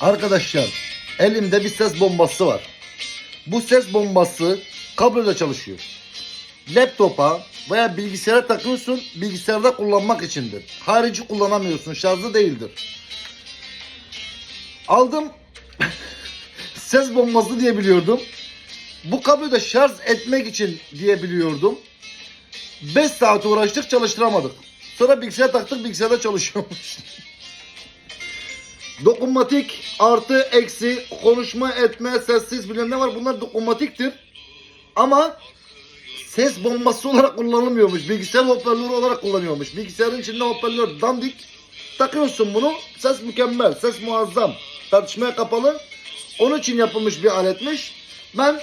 Arkadaşlar elimde bir ses bombası var. Bu ses bombası kabloyla çalışıyor. Laptopa veya bilgisayara takıyorsun bilgisayarda kullanmak içindir. Harici kullanamıyorsun şarjlı değildir. Aldım ses bombası diye biliyordum. Bu kabloyu da şarj etmek için diye biliyordum. 5 saat uğraştık çalıştıramadık. Sonra bilgisayara taktık bilgisayarda çalışıyormuş. Dokunmatik artı eksi konuşma etme sessiz bilmem ne var bunlar dokunmatiktir. Ama ses bombası olarak kullanılmıyormuş. Bilgisayar hoparlörü olarak kullanıyormuş. Bilgisayarın içinde hoparlör dandik. Takıyorsun bunu. Ses mükemmel. Ses muazzam. Tartışmaya kapalı. Onun için yapılmış bir aletmiş. Ben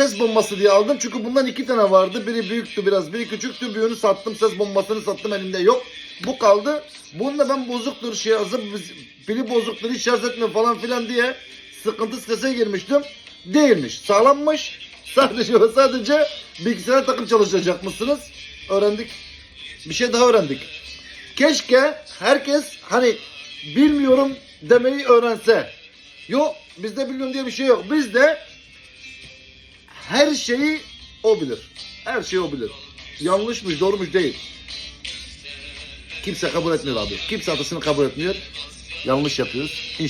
ses bombası diye aldım. Çünkü bundan iki tane vardı. Biri büyüktü biraz. Biri küçüktü. Birini sattım. Ses bombasını sattım. Elimde yok. Bu kaldı. Bunu da ben bozuktur şey yazıp pili bozuktur hiç şarj etmiyor falan filan diye sıkıntı strese girmiştim. Değilmiş. Sağlammış. Sadece ve sadece bilgisayara takıp çalışacakmışsınız. Öğrendik. Bir şey daha öğrendik. Keşke herkes hani bilmiyorum demeyi öğrense. Yok bizde bilmiyorum diye bir şey yok. Bizde her şeyi o bilir. Her şeyi o bilir. Yanlışmış, doğrumuş değil. Kimse kabul etmiyor abi. Kimse hatasını kabul etmiyor. Yanlış yapıyoruz. İnşallah